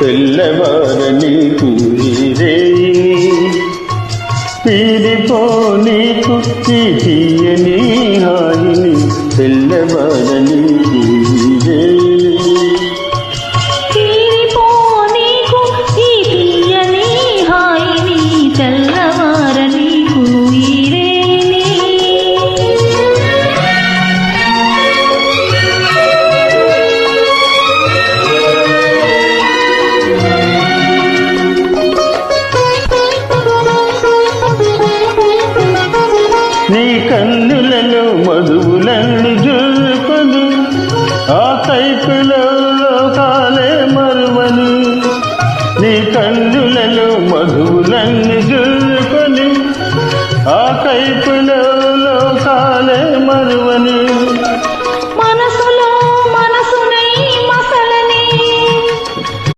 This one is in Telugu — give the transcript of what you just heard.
తెల్లవారని కూరే పీడిపో నీకు ఈ తీయని హాయిని తెల్లవారని నీ కన్నులలో మధువులన్నీ జుల్పను ఆ కైపులో లోకాలే మరువను. నీ కన్నులలో మధువులన్నీ జుల్పను ఆ కైపులో